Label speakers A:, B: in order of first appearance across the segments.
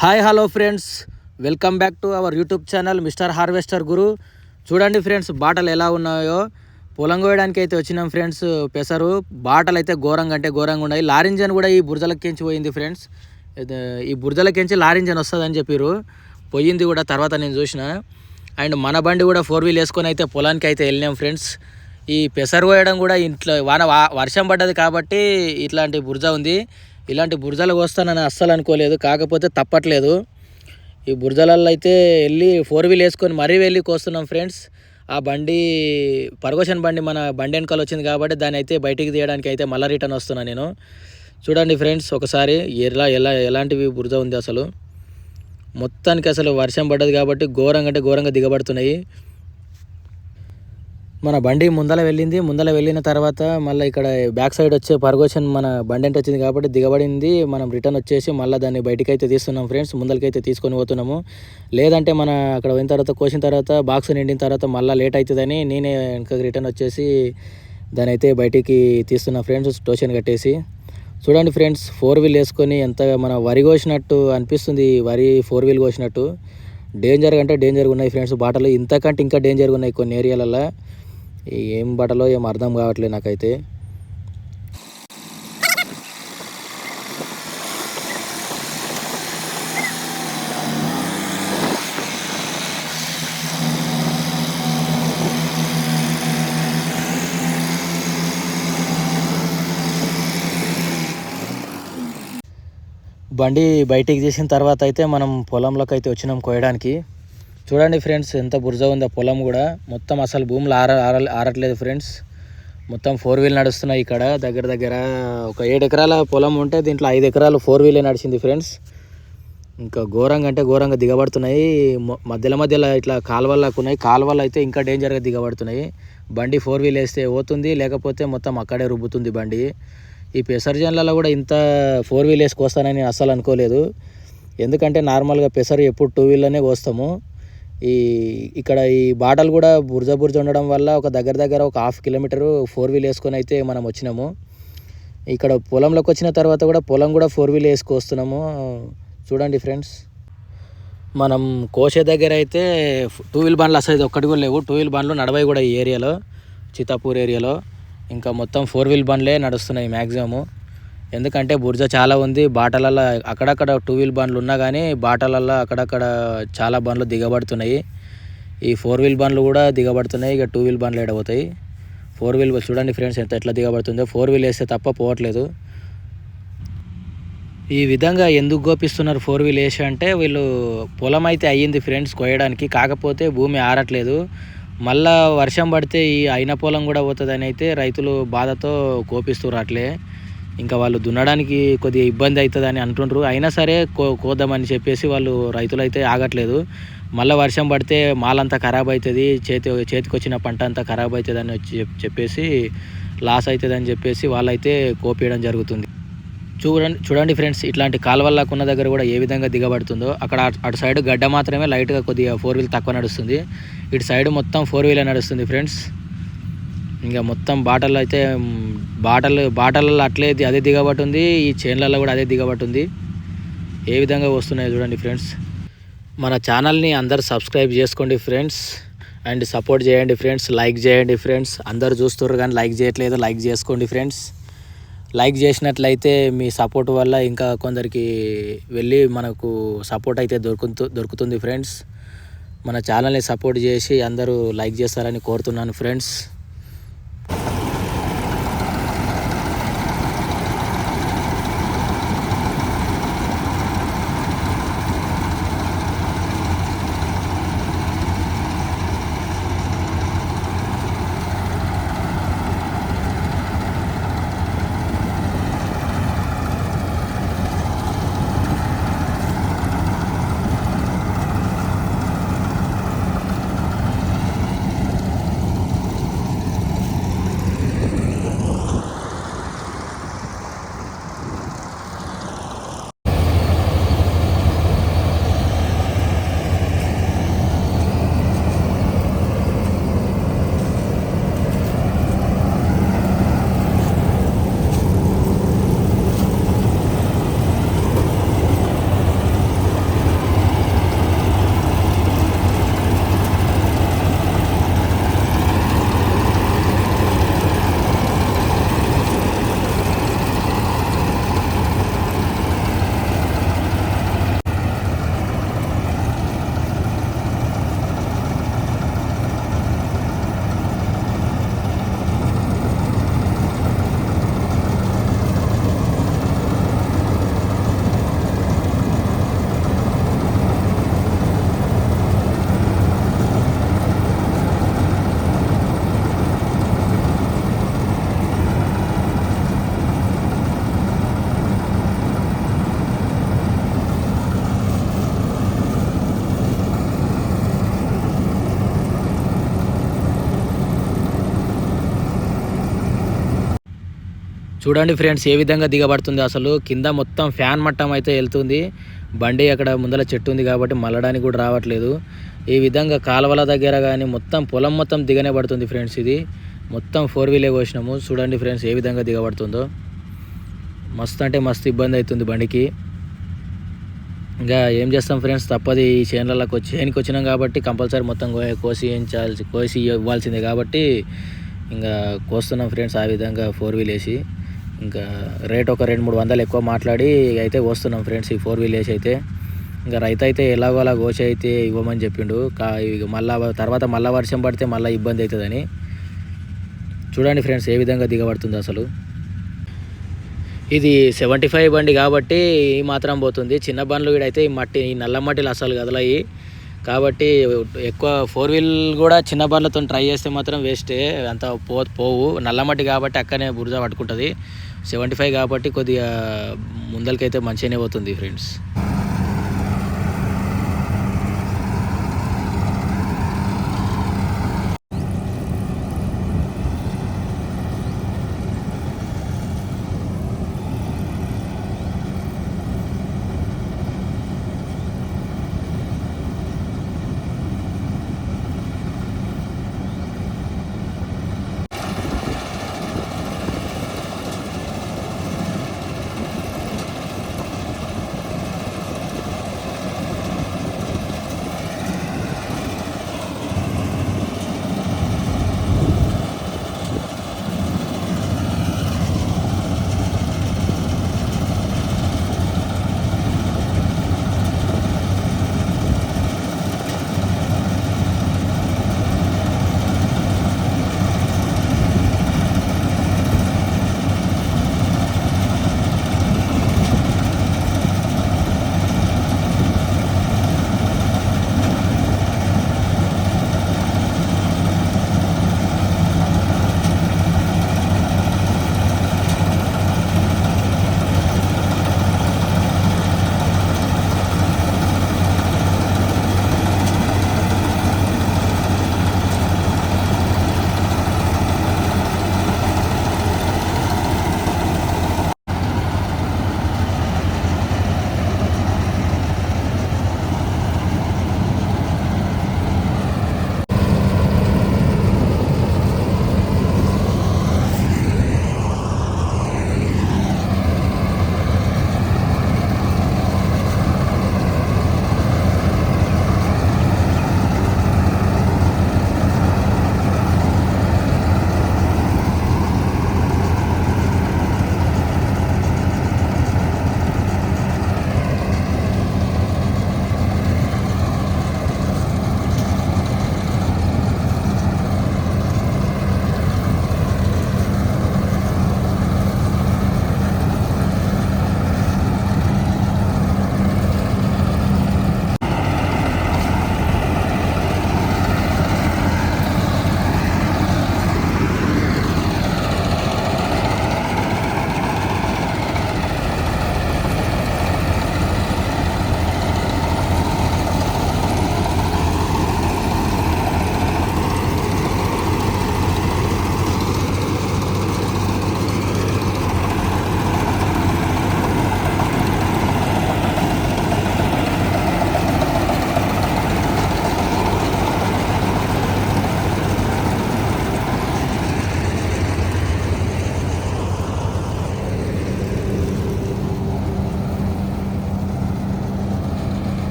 A: Hi hello friends. Welcome back to our YouTube channel mister harvester Guru. చూడండి friends బాటలు ఎలా ఉన్నాయో. పొలం కోయడానికి అయితే వచ్చినాం ఫ్రెండ్స్ పెసరు. బాటలు అయితే ఘోరంగా అంటే ఘోరంగా ఉన్నాయి. లారింజన్ కూడా ఈ బురదలకించి పోయింది ఫ్రెండ్స్. ఈ బురదలకించి లారింజన్ వస్తుందని చెప్పారు పోయింది కూడా తర్వాత నేను చూసిన. అండ్ మన బండి కూడా ఫోర్ వీల్ వేసుకొని అయితే పొలానికి అయితే వెళ్ళినాం ఫ్రెండ్స్. ఈ పెసరు కోయడం కూడా ఇంట్లో వాన వా- వర్షం పడ్డది కాబట్టి ఇట్లాంటి బురద ఉంది. ఇలాంటి బురదలు వస్తానని అస్సలు అనుకోలేదు కాకపోతే తప్పట్లేదు. ఈ బురదలలో అయితే వెళ్ళి ఫోర్ వీల్ వేసుకొని మరీ వెళ్ళి కోస్తున్నాం ఫ్రెండ్స్. ఆ బండి పర్గోషన్ బండి మన బండి వెనకాల వచ్చింది కాబట్టి దాన్ని అయితే బయటికి తీయడానికి అయితే మళ్ళీ రిటర్న్ వస్తున్నాను నేను. చూడండి ఫ్రెండ్స్ ఒకసారి ఎలా ఎలా ఎలాంటివి బురద ఉంది అసలు. మొత్తానికి అసలు వర్షం పడ్డది కాబట్టి ఘోరంగా అంటే ఘోరంగా దిగబడుతున్నాయి. మన బండి ముందల వెళ్ళింది. ముందల వెళ్ళిన తర్వాత మళ్ళీ ఇక్కడ బ్యాక్ సైడ్ వచ్చే పర్గోషన్ మన బండి అంటే వచ్చింది కాబట్టి దిగబడింది. మనం రిటర్న్ వచ్చేసి మళ్ళీ దాన్ని బయటకైతే అయితే తీస్తున్నాం ఫ్రెండ్స్. ముందలకైతే తీసుకొని పోతున్నాము. లేదంటే మన అక్కడ పోయిన తర్వాత కోసిన తర్వాత బాక్స్ నిండిన తర్వాత మళ్ళీ లేట్ అవుతుందని నేనే వెనక రిటర్న్ వచ్చేసి దాని అయితే బయటికి తీస్తున్నా ఫ్రెండ్స్. టోషన్ కట్టేసి చూడండి ఫ్రెండ్స్ ఫోర్ వీల్ వేసుకొని ఎంత మన వరి కోసినట్టు అనిపిస్తుంది. వరి ఫోర్ వీల్ కోసినట్టు. డేంజర్ అంటే డేంజర్గా ఉన్నాయి ఫ్రెండ్స్ బాటలు. ఇంతకంటే ఇంకా డేంజర్గా ఉన్నాయి కొన్ని ఏరియాలలో ఏం బట్టలో ఏం అర్థం కావట్లేదు నాకైతే. బండి బయటికి తీసిన తర్వాత అయితే మనం పొలంలోకి అయితే వచ్చినాం కోయడానికి చూడండి ఫ్రెండ్స్ ఎంత బురద ఉందో పొలం కూడా. మొత్తం అసలు భూములు ఆర ఆర ఆరట్లేదు ఫ్రెండ్స్. మొత్తం ఫోర్ వీల్ నడుస్తున్నాయి ఇక్కడ. దగ్గర దగ్గర ఒక ఏడు ఎకరాల పొలం ఉంటే దీంట్లో ఐదు ఎకరాలు ఫోర్ వీలే నడిచింది ఫ్రెండ్స్. ఇంకా ఘోరంగా అంటే ఘోరంగా దిగబడుతున్నాయి. మధ్యలో మధ్యలో ఇట్లా కాలువలకు ఉన్నాయి. కాలువలు అయితే ఇంకా డేంజర్గా దిగబడుతున్నాయి. బండి ఫోర్ వీల్ వేస్తే పోతుంది లేకపోతే మొత్తం అక్కడే రుబ్బుతుంది బండి. ఈ పెసర్జన్లలో కూడా ఇంత ఫోర్ వీల్ వేసి కోస్తానని నేను అస్సలు అనుకోలేదు. ఎందుకంటే నార్మల్గా పెసరు ఎప్పుడు టూ వీలర్నే కోస్తాము. ఈ ఇక్కడ ఈ బాటలు కూడా బురజ బురజ ఉండడం వల్ల ఒక దగ్గర దగ్గర ఒక హాఫ్ కిలోమీటరు ఫోర్ వీల్ వేసుకొని అయితే మనం వచ్చినాము. ఇక్కడ పొలంలోకి వచ్చిన తర్వాత కూడా పొలం కూడా ఫోర్ వీల్ వేసుకొస్తున్నాము చూడండి ఫ్రెండ్స్. మనం కోసే దగ్గర అయితే టూ వీల్ బండ్లు అసలు ఒక్కటి కూడా లేవు. టూ వీల్ బండ్లు నడవాయి కూడా ఈ ఏరియాలో చితాపూర్ ఏరియాలో. ఇంకా మొత్తం ఫోర్ వీల్ బండ్లే నడుస్తున్నాయి మ్యాక్సిమము ఎందుకంటే బుర్జ చాలా ఉంది. బాటలలో అక్కడక్కడ టూ వీల్ బండ్లు ఉన్నా కానీ బాటలలో అక్కడక్కడ చాలా బండ్లు దిగబడుతున్నాయి. ఈ ఫోర్ వీల్ బండ్లు కూడా దిగబడుతున్నాయి. ఇక టూ వీల్ బండ్లు ఎడబోతాయి ఫోర్ వీల్ చూడండి ఫ్రెండ్స్ ఎంత ఎట్లా దిగబడుతుందో. ఫోర్ వీల్ వేస్తే తప్ప పోవట్లేదు. ఈ విధంగా ఎందుకు గోపిస్తున్నారు ఫోర్ వీల్ వేసి అంటే వీళ్ళు పొలం అయితే అయ్యింది ఫ్రెండ్స్ కోయడానికి కాకపోతే భూమి ఆరట్లేదు. మళ్ళా వర్షం పడితే ఈ అయిన పొలం కూడా పోతుందని అయితే రైతులు బాధతో కోపిస్తున్నారు అట్లే. ఇంకా వాళ్ళు దున్నడానికి కొద్దిగా ఇబ్బంది అవుతుందని అంటుండ్రు. అయినా సరే కో కోద్దామని చెప్పేసి వాళ్ళు రైతులు అయితే ఆగట్లేదు. మళ్ళీ వర్షం పడితే మాలంతా ఖరాబ్ అవుతుంది చేతి చేతికి వచ్చిన పంట అంతా ఖరాబ్ అవుతుందని వచ్చి చెప్పేసి లాస్ అవుతుందని చెప్పేసి వాళ్ళైతే కోపేయడం జరుగుతుంది. చూడండి చూడండి ఫ్రెండ్స్ ఇట్లాంటి కాలువల్లాకు ఉన్న దగ్గర కూడా ఏ విధంగా దిగబడుతుందో. అక్కడ అటు- అటు సైడ్ గడ్డ మాత్రమే లైట్గా కొద్దిగా ఫోర్ వీల్ తక్కువ నడుస్తుంది. ఇటు సైడ్ మొత్తం ఫోర్ వీలే నడుస్తుంది ఫ్రెండ్స్. ఇంకా మొత్తం బాటలు అయితే బాటలు బాటలలో అట్లే అదే అదే దిగబట్టుంది ఈ చైన్లలో కూడా అదే దిగబట్టుంది ఏ విధంగా వస్తున్నాయి చూడండి ఫ్రెండ్స్. మన ఛానల్ని అందరు సబ్స్క్రైబ్ చేసుకోండి ఫ్రెండ్స్. అండ్ సపోర్ట్ చేయండి ఫ్రెండ్స్. లైక్ చేయండి ఫ్రెండ్స్. అందరు చూస్తున్నారు కానీ లైక్ చేయట్లేదు. లైక్ చేసుకోండి ఫ్రెండ్స్. లైక్ చేసినట్లయితే మీ సపోర్ట్ వల్ల ఇంకా కొందరికి వెళ్ళి మనకు సపోర్ట్ అయితే దొరుకుతు దొరుకుతుంది ఫ్రెండ్స్. మన ఛానల్ని సపోర్ట్ చేసి అందరూ లైక్ చేస్తారని కోరుతున్నాను ఫ్రెండ్స్. చూడండి ఫ్రెండ్స్ ఏ విధంగా దిగబడుతుంది అసలు. కింద మొత్తం ఫ్యాన్ మట్టం అయితే వెళ్తుంది. బండి అక్కడ ముందర చెట్టు ఉంది కాబట్టి మల్లడానికి కూడా రావట్లేదు. ఈ విధంగా కాలువల దగ్గర కానీ మొత్తం పొలం మొత్తం దిగనే పడుతుంది ఫ్రెండ్స్ ఇది. మొత్తం ఫోర్ వీలే కోసినాము. చూడండి ఫ్రెండ్స్ ఏ విధంగా దిగబడుతుందో. మస్తు అంటే మస్తు ఇబ్బంది అవుతుంది బండికి. ఇంకా ఏం చేస్తాం ఫ్రెండ్స్ తప్పది ఈ చేనులకు వచ్చి చేనికి వచ్చినాం కాబట్టి కంపల్సరీ మొత్తం కోసి వేయించాల్సి కోసి ఇవ్వాల్సిందే కాబట్టి ఇంకా కోస్తున్నాం ఫ్రెండ్స్ ఆ విధంగా ఫోర్ వీల్ వేసి ఇంకా రేట్ ఒక రెండు మూడు వందలు ఎక్కువ మాట్లాడి అయితే వస్తున్నాం ఫ్రెండ్స్ ఈ ఫోర్ వీలర్స్ అయితే. ఇంకా రైతు అయితే ఎలాగో అలా కోసి అయితే ఇవ్వమని చెప్పిండు. కా ఇక మళ్ళా తర్వాత మళ్ళా వర్షం పడితే మళ్ళీ ఇబ్బంది అవుతుందని చూడండి ఫ్రెండ్స్ ఏ విధంగా దిగబడుతుంది అసలు. ఇది సెవెంటీ ఫైవ్ బండి కాబట్టి ఈ మాత్రం పోతుంది. చిన్న బండ్లు వీడైతే ఈ మట్టి ఈ నల్ల మట్టిలు అసలు కదలయి. కాబట్టి ఎక్కువ ఫోర్ వీల్ కూడా చిన్న బండ్లతో ట్రై చేస్తే మాత్రం వేస్టే. అంత పో పోవు. నల్ల మట్టి కాబట్టి అక్కనే బురద పట్టుకుంటుంది. సెవెంటీ ఫైవ్ కాబట్టి కొద్దిగా ముందరికైతే మంచిగానే పోతుంది ఫ్రెండ్స్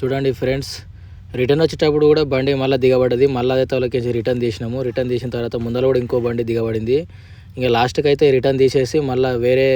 A: చూడండి ఫ్రెండ్స్ రిటర్న్ వచ్చేటప్పుడు కూడా బండి మళ్ళీ దిగబడ్డది. మళ్ళీ అదే తోలకేసి రిటర్న్ తీసినాము. రిటర్న్ తీసిన తర్వాత ముందర కూడా ఇంకో బండి దిగబడింది. ఇంకా లాస్ట్కి అయితే రిటర్న్ తీసేసి మళ్ళీ వేరే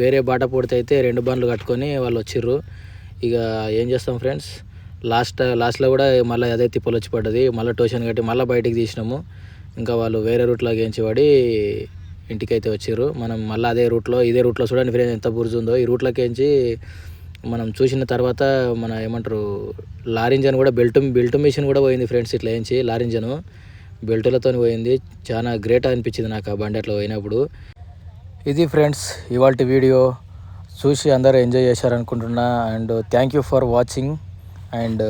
A: వేరే బాట పొడితే అయితే రెండు బండ్లు కట్టుకొని వాళ్ళు వచ్చిర్రు. ఇక ఏం చేస్తాం ఫ్రెండ్స్ లాస్ట్ లాస్ట్లో కూడా మళ్ళీ అదే తిప్పలు వచ్చి పడ్డది. మళ్ళీ ట్యూషన్ కట్టి మళ్ళీ బయటికి తీసినాము. ఇంకా వాళ్ళు వేరే రూట్లోకి ఎంచి పడి ఇంటికి అయితే వచ్చిర్రు. మనం మళ్ళీ అదే రూట్లో ఇదే రూట్లో చూడండి ఫ్రెండ్స్ ఎంత బురుజుందో. ఈ రూట్లోకి ఎంచి మనం చూసిన తర్వాత మన ఏమంటారు లారింజన్ కూడా బెల్ట్ బెల్ట్ మిషన్ కూడా పోయింది ఫ్రెండ్స్ ఇట్లా ఏంచి లారింజను బెల్టులతో పోయింది. చాలా గ్రేట్ అనిపించింది నాకు ఆ బండి అట్లా పోయినప్పుడు. ఇది ఫ్రెండ్స్ ఇవాళ వీడియో. చూసి అందరూ enjoy చేశారనుకుంటున్నా. And thank you for watching and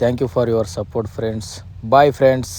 A: thank you for your support friends bye friends